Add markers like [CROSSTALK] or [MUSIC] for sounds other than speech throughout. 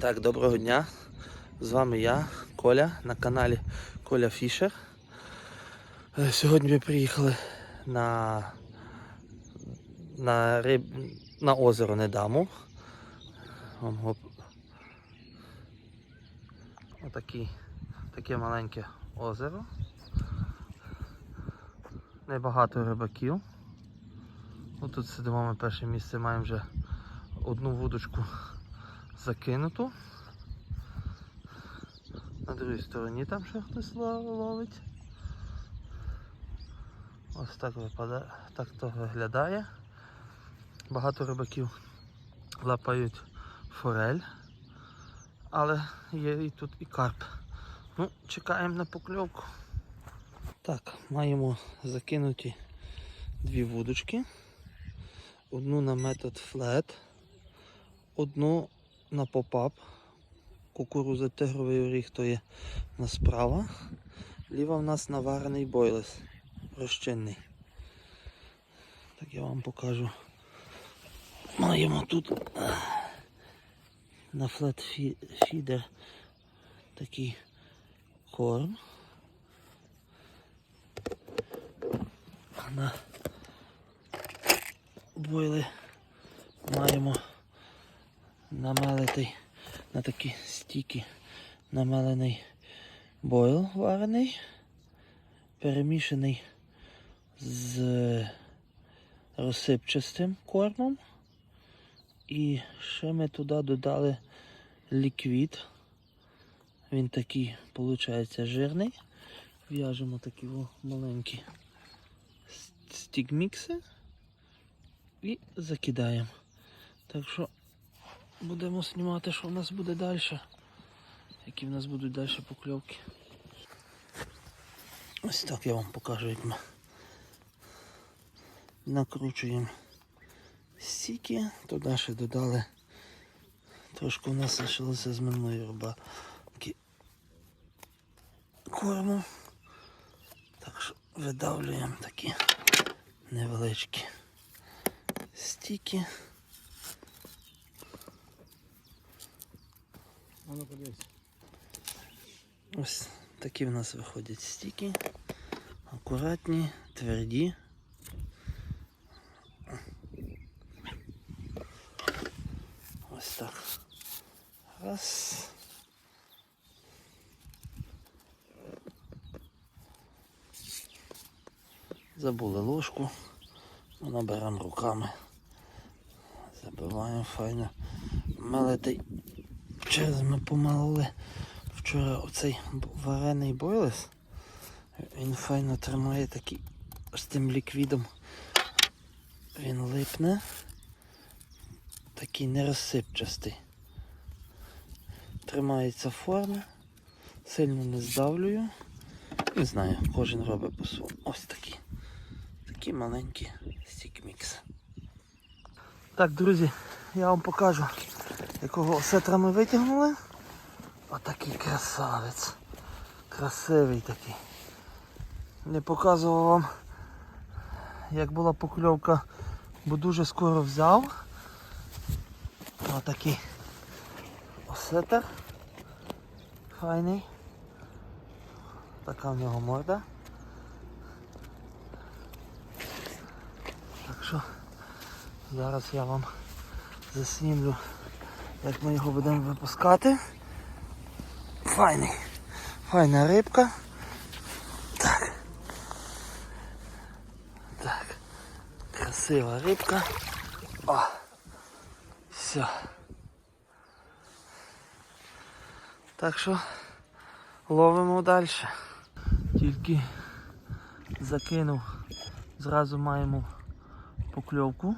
Так, доброго дня. З вами я, Коля, на каналі Коля Фішер. Е, Сьогодні ми приїхали на, на, риб... на озеро Недаму. Отакі, таке маленьке озеро. Небагато рибаків. Ну, тут сидимо ми перше місце, маємо вже одну вудочку закинуту. На другій стороні там ще хтось ловить. Ось так випадає, так то виглядає. Багато рибаків лапають форель, але є і тут і карп. Ну, чекаємо на покльовку. Так, маємо закинуті дві вудочки. Одну на метод флет, одну на попап. Кукуруза тигровий оріг то є у нас справа. Ліва в нас наварений бойлес розчинний. Так я вам покажу. Маємо тут на флет фі- фідер такий корм. А на бойли маємо намелитий на такі стіки намелений бойл варений, перемішаний з розсипчастим кормом. І ще ми туди додали ліквід. Він такий, виходить, жирний. В'яжемо такі маленькі с- стігмікси і закидаємо. Так що будемо знімати, що в нас буде далі. Які в нас будуть далі покльовки. Ось так я вам покажу, як ми накручуємо стіки, туди ще додали. Трошки у нас лишилося з минулої рибалки корму. Так що видавлюємо такі невеличкі стіки. Воно подивись. Ось такі в нас виходять стіки. Акуратні, тверді. Ось так. Раз. Забули ложку. Ну, Наберемо руками. Забиваємо файно. Мелитий. Через ми помалили вчора оцей варений бойлес. Він файно тримає такий з тим ліквідом. Він липне. Такий нерозсипчастий. Тримається в формі. Сильно не здавлюю. Не знаю, кожен робить по-своєму. Ось такі. Такі маленькі стікмікси. Так, друзі, я вам покажу, якого осетра ми витягнули. Отакий красавець. Красивий такий. Не показував вам, як була покльовка, бо дуже скоро взяв. Отакий осетр. Файний. Така в нього морда. Так що зараз я вам заснімлю, як ми його будемо випускати. Файний. Файна рибка. Так. Так. Красива рибка. О. Все. Так що ловимо далі. Тільки закинув. Зразу маємо покльовку.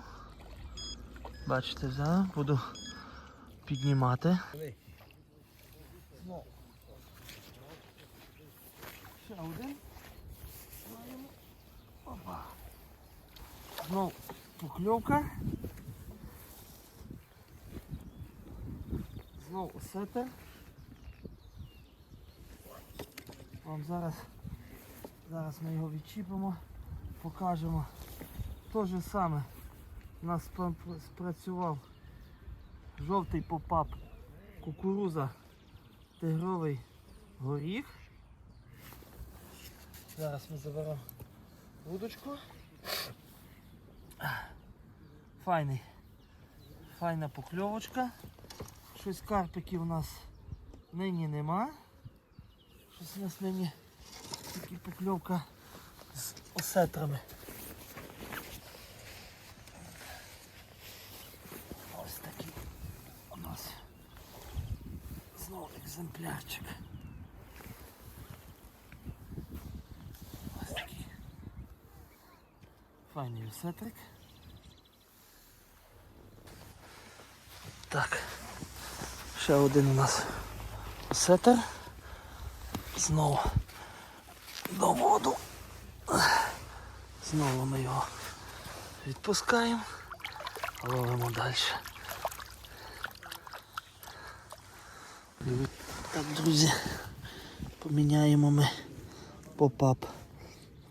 Бачите, зараз буду піднімати. Ще один. Опа. Знов покльовка. Знов осетер. Вам зараз, зараз ми його відчіпимо, покажемо. Те же саме у нас спрацював жовтий попап кукуруза, тигровий горіх. Зараз ми заберемо вудочку. Файний. Файна покльовочка. Щось карпиків у нас нині нема. Щось у нас нині тільки покльовка з осетрами. Ось такий у нас знову екземплярчик. Ось такий. Файний осетрик. Так. Ще один у нас осетр. Знову до воду. Знову ми його відпускаємо, ловимо далі. Так, друзі, поміняємо ми поп-ап.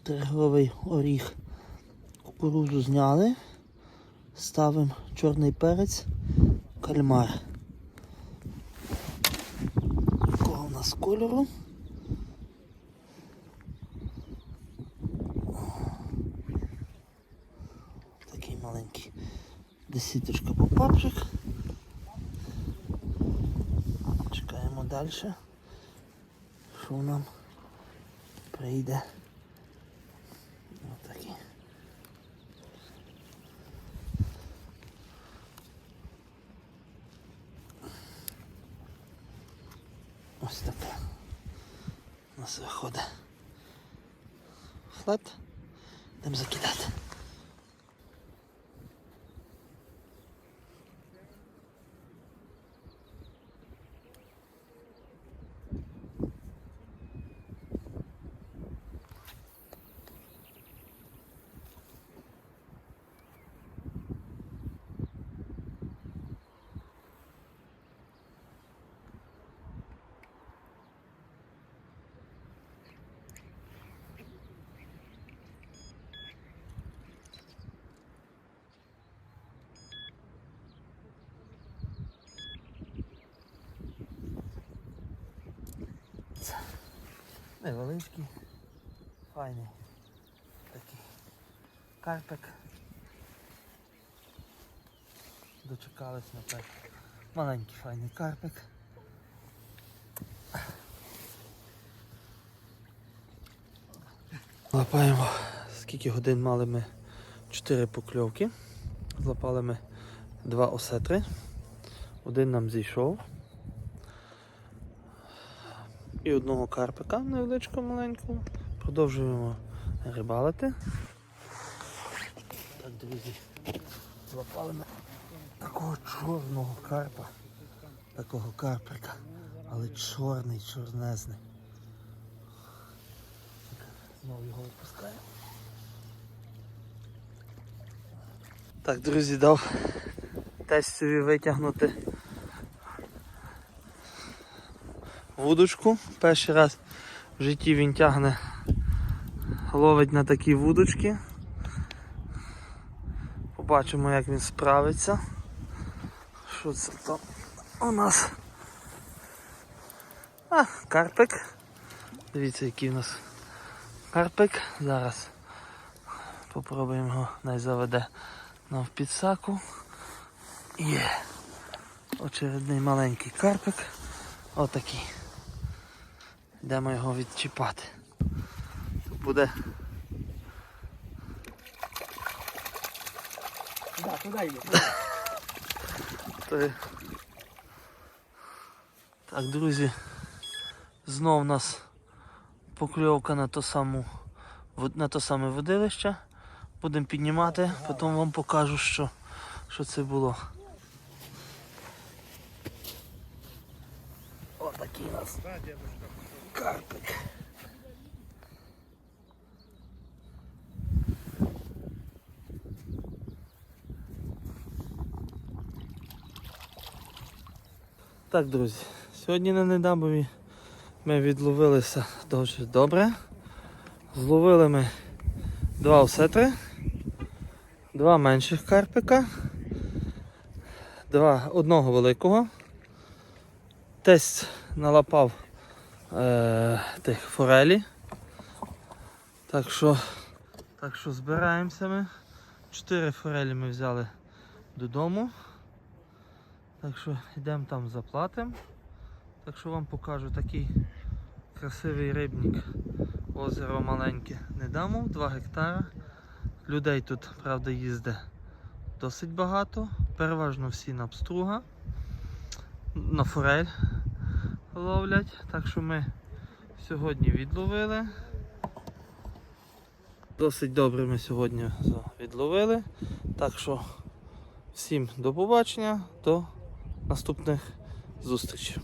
Торговий оріг. Кукурузу зняли. Ставимо чорний перець, кальмар. Якого у нас кольору? Такий маленький десяточка попапчик. Чекаємо далі. Що нам прийде? Отакий. Ось таке. У нас виходить. Флет. Йдемо закидати. Невеличкий, файний такий карпик. Дочекались на так. Маленький файний карпик. Лапаємо, скільки годин мали ми 4 покльовки. Злапали ми два осетри. Один нам зійшов. І одного карпика невеличкого маленького. Продовжуємо рибалити. Так, друзі, злапали ми такого чорного карпа, такого карпика, але чорний, чорнезний. Знову його відпускаємо. Так, друзі, дав тестові витягнути вудочку. Перший раз в житті він тягне, ловить на такі вудочки. Побачимо, як він справиться. Що це там у нас? А, карпик. Дивіться, який у нас карпик. Зараз попробуємо його най заведе нам в підсаку. Є. Очередний маленький карпик. Отакий. Йдемо його відчіпати. Тут буде. Да, туди йде. [LAUGHS] Той. Так, друзі, знов у нас покльовка на то саму на то саме водилище. Будемо піднімати, потім вам покажу, що, що це було. Отакий у нас карпик. Так, друзі, сьогодні на Недабові ми відловилися дуже добре. Зловили ми два осетри, два менших карпика, два, одного великого Тесть налапав е, тих форелі. Так що, так що збираємося ми. Чотири форелі ми взяли додому. Так що йдемо там заплатимо. Так що вам покажу такий красивий рибник. Озеро маленьке. Недамов, 2 гектара. Людей тут, правда, їздить досить багато. Переважно всі на пструга, на форель ловлять. Так що ми сьогодні відловили. Досить добре ми сьогодні відловили. Так що всім до побачення, до наступних зустрічей.